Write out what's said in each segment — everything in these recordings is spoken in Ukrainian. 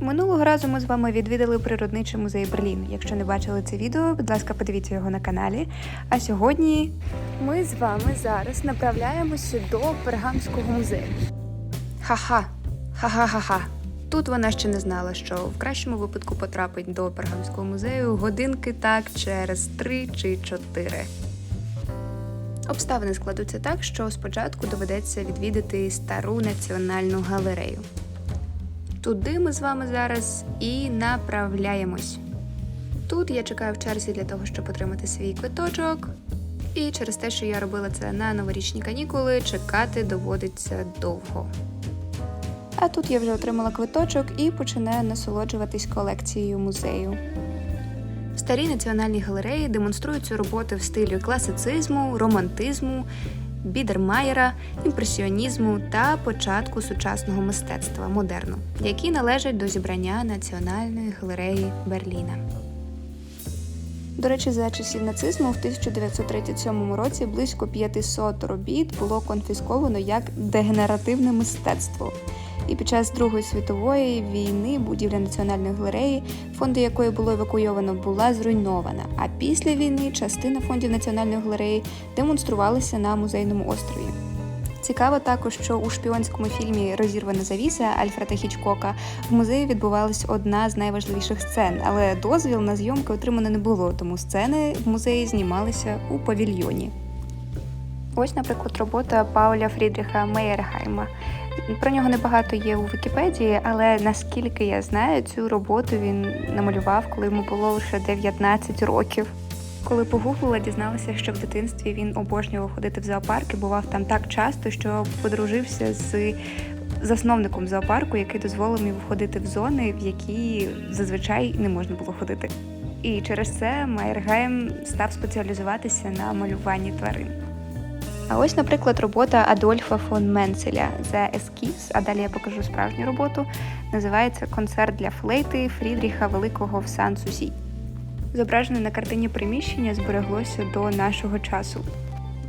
Минулого разу ми з вами відвідали природничий музей Берлін. Якщо не бачили це відео, будь ласка, подивіться його на каналі. А сьогодні ми з вами зараз направляємося до Пергамського музею. Ха-ха, ха-ха-ха-ха. Тут вона ще не знала, що в кращому випадку потрапить до Пергамського музею годинки так через три чи чотири. Обставини складуться так, що спочатку доведеться відвідати стару національну галерею. Туди ми з вами зараз і направляємось. Тут я чекаю в черзі для того, щоб отримати свій квиточок. І через те, що я робила це на новорічні канікули, чекати доводиться довго. А тут я вже отримала квиточок і починаю насолоджуватись колекцією музею. В старій національній галереї демонструються роботи в стилі класицизму, романтизму, бідермаєра, імпресіонізму та початку сучасного мистецтва модерну, які належать до зібрання Національної галереї Берліна. До речі, за часів нацизму в 1937 році близько 500 робіт було конфісковано як дегенеративне мистецтво. І під час Другої світової війни будівля національної галереї, фонди якої було евакуйовано, була зруйнована. А після війни частина фондів національної галереї демонструвалася на музейному острові. Цікаво також, що у шпіонському фільмі Розірвана завіса Альфреда Хічкока в музеї відбувалась одна з найважливіших сцен, але дозвіл на зйомки отримано не було, тому сцени в музеї знімалися у павільйоні. Ось, наприклад, робота Пауля Фрідріха Мейергайма. Про нього небагато є у Вікіпедії, але наскільки я знаю, цю роботу він намалював, коли йому було лише 19 років. Коли погуглила, дізналася, що в дитинстві він обожнював ходити в зоопарк і бував там так часто, що подружився з засновником зоопарку, який дозволив йому входити в зони, в які зазвичай не можна було ходити. І через це Майергайм став спеціалізуватися на малюванні тварин. А ось, наприклад, робота Адольфа фон Менцеля за ескіз, а далі я покажу справжню роботу. Називається Концерт для флейти Фрідріха Великого в Сан-Сусі. Зображене на картині приміщення збереглося до нашого часу.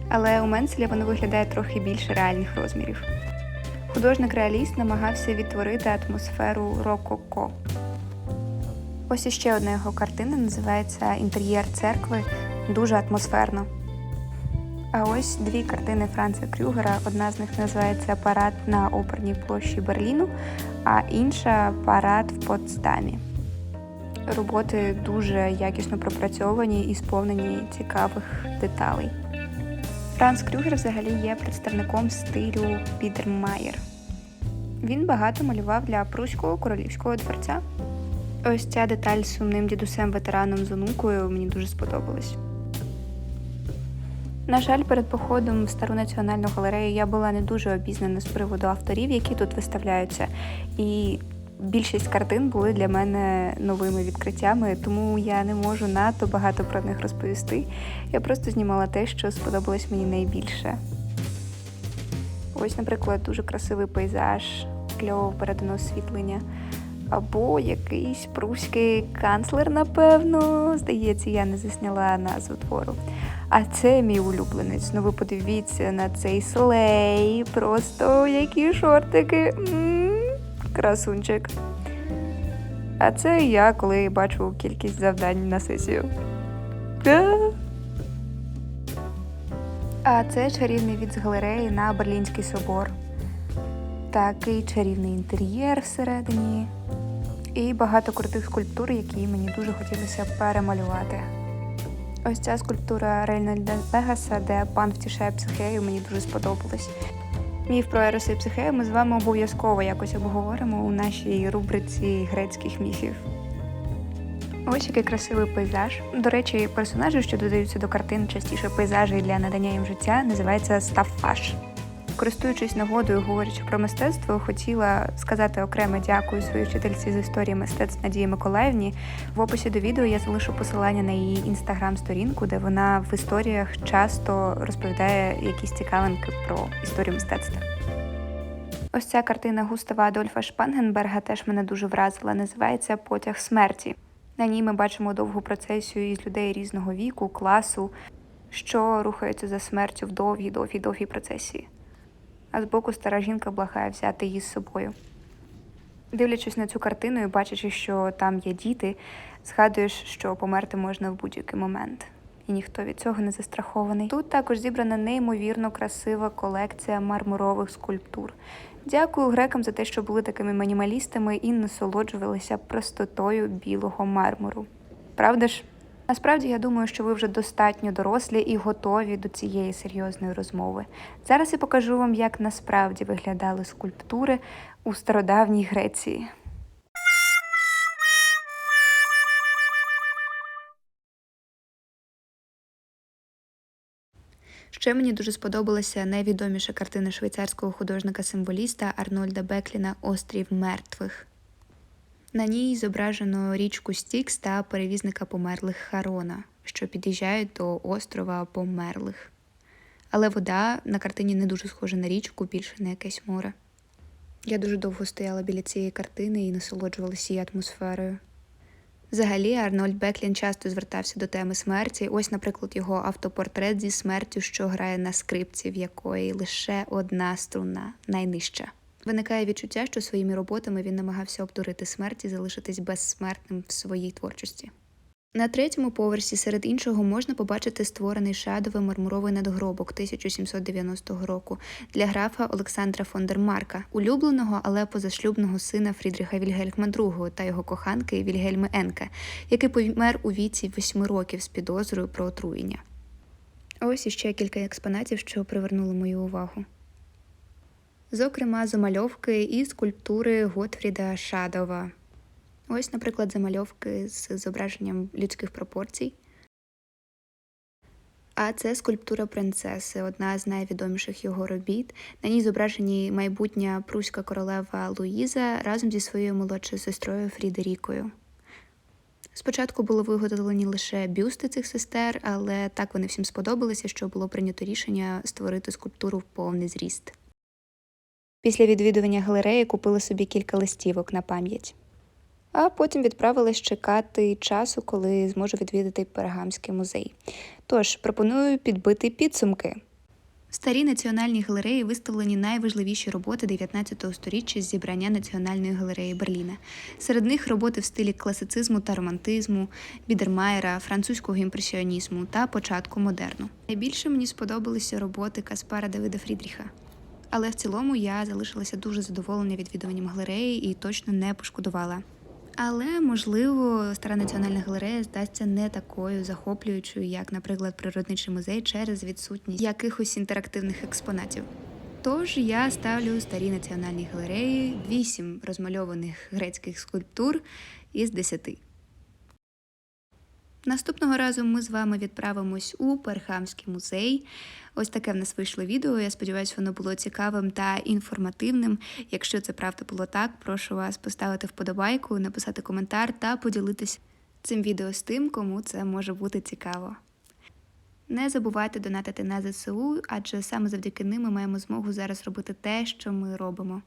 Але у Менцеля воно виглядає трохи більше реальних розмірів. Художник-реаліст намагався відтворити атмосферу рококо. Ось іще одна його картина називається Інтер'єр церкви. Дуже атмосферно. А ось дві картини Франца Крюгера. Одна з них називається Парад на оперній площі Берліну, а інша Парад в Потсдамі. Роботи дуже якісно пропрацьовані і сповнені цікавих деталей. Франц Крюгер взагалі є представником стилю Підермаєр. Він багато малював для Пруського королівського дворця. Ось ця деталь з сумним дідусем-ветераном з онукою мені дуже сподобалась. На жаль, перед походом в стару національну галерею я була не дуже обізнана з приводу авторів, які тут виставляються. І більшість картин були для мене новими відкриттями, тому я не можу надто багато про них розповісти. Я просто знімала те, що сподобалось мені найбільше. Ось, наприклад, дуже красивий пейзаж, кльово передано освітлення. Або якийсь пруський канцлер, напевно. Здається, я не засняла назву твору. А це мій улюбленець. Ну ви подивіться на цей слей. Просто які шортики. М-м-м, красунчик. А це я, коли бачу кількість завдань на сесію. А це чарівний від з галереї на Берлінський собор. Такий чарівний інтер'єр всередині. І багато крутих скульптур, які мені дуже хотілося перемалювати. Ось ця скульптура Рейнольда Вегаса, де пан втішає психею, мені дуже сподобалась. Міф про Ероса і психею ми з вами обов'язково якось обговоримо у нашій рубриці грецьких міфів. Ось який красивий пейзаж. До речі, персонажі, що додаються до картин, частіше пейзажі для надання їм життя, називається стаффаж. Користуючись нагодою, говорячи про мистецтво, хотіла сказати окреме дякую своїй вчительці з історії мистецтв Надії Миколаївні. В описі до відео я залишу посилання на її інстаграм-сторінку, де вона в історіях часто розповідає якісь цікавинки про історію мистецтва. Ось ця картина Густава Адольфа Шпангенберга теж мене дуже вразила. Називається Потяг смерті. На ній ми бачимо довгу процесію із людей різного віку, класу, що рухаються за смертю в довгій, довгій, довгій процесії а збоку стара жінка благає взяти її з собою. Дивлячись на цю картину і бачачи, що там є діти, згадуєш, що померти можна в будь-який момент, і ніхто від цього не застрахований. Тут також зібрана неймовірно красива колекція мармурових скульптур. Дякую грекам за те, що були такими мінімалістами і насолоджувалися простотою білого мармуру. Правда ж? Насправді я думаю, що ви вже достатньо дорослі і готові до цієї серйозної розмови. Зараз я покажу вам, як насправді виглядали скульптури у стародавній Греції. Ще мені дуже сподобалася найвідоміша картина швейцарського художника-символіста Арнольда Бекліна Острів мертвих. На ній зображено річку Стікс та перевізника померлих Харона, що під'їжджають до острова померлих. Але вода на картині не дуже схожа на річку, більше на якесь море. Я дуже довго стояла біля цієї картини і насолоджувалася її атмосферою. Взагалі, Арнольд Беклін часто звертався до теми смерті. Ось, наприклад, його автопортрет зі смертю, що грає на скрипці, в якої лише одна струна найнижча. Виникає відчуття, що своїми роботами він намагався обдурити смерть і залишитись безсмертним в своїй творчості. На третьому поверсі серед іншого можна побачити створений шадовий мармуровий надгробок 1790 року для графа Олександра фон дер Марка, улюбленого, але позашлюбного сина Фрідріха Вільгельма II та його коханки Вільгельми Енке, який помер у віці восьми років з підозрою про отруєння. Ось іще кілька експонатів, що привернули мою увагу. Зокрема, замальовки і скульптури Готфріда Шадова. Ось, наприклад, замальовки з зображенням людських пропорцій. А це скульптура принцеси, одна з найвідоміших його робіт. На ній зображені майбутня пруська королева Луїза разом зі своєю молодшою сестрою Фрідерікою. Спочатку були виготовлені лише бюсти цих сестер, але так вони всім сподобалися, що було прийнято рішення створити скульптуру в повний зріст. Після відвідування галереї купили собі кілька листівок на пам'ять, а потім відправилась чекати часу, коли зможу відвідати Пергамський музей. Тож пропоную підбити підсумки. В старій національній галереї виставлені найважливіші роботи 19 століття з зібрання Національної галереї Берліна. Серед них роботи в стилі класицизму та романтизму, Бідермаєра, французького імпресіонізму та початку модерну. Найбільше мені сподобалися роботи Каспара Давида Фрідріха. Але в цілому я залишилася дуже задоволена відвідуванням галереї і точно не пошкодувала. Але, можливо, стара національна галерея здасться не такою захоплюючою, як, наприклад, природничий музей через відсутність якихось інтерактивних експонатів. Тож я ставлю старій національній галереї 8 розмальованих грецьких скульптур із 10. Наступного разу ми з вами відправимось у Перхамський музей. Ось таке в нас вийшло відео. Я сподіваюся, воно було цікавим та інформативним. Якщо це правда було так, прошу вас поставити вподобайку, написати коментар та поділитися цим відео з тим, кому це може бути цікаво. Не забувайте донатити на ЗСУ, адже саме завдяки ним ми маємо змогу зараз робити те, що ми робимо.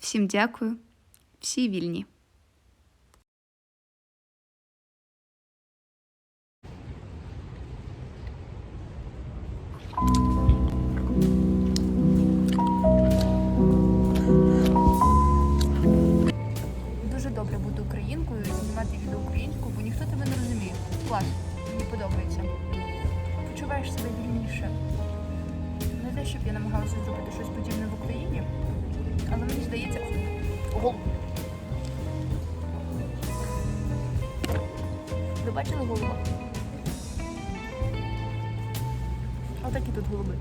Всім дякую, всі вільні. Дуже добре бути українкою знімати відео українською, бо ніхто тебе не розуміє. Клас, мені подобається. Почуваєш себе вільніше. Не те, щоб я намагалася зробити щось подібне в Україні, але мені здається. Ого! Ви бачили голуба? Отакі тут голуби.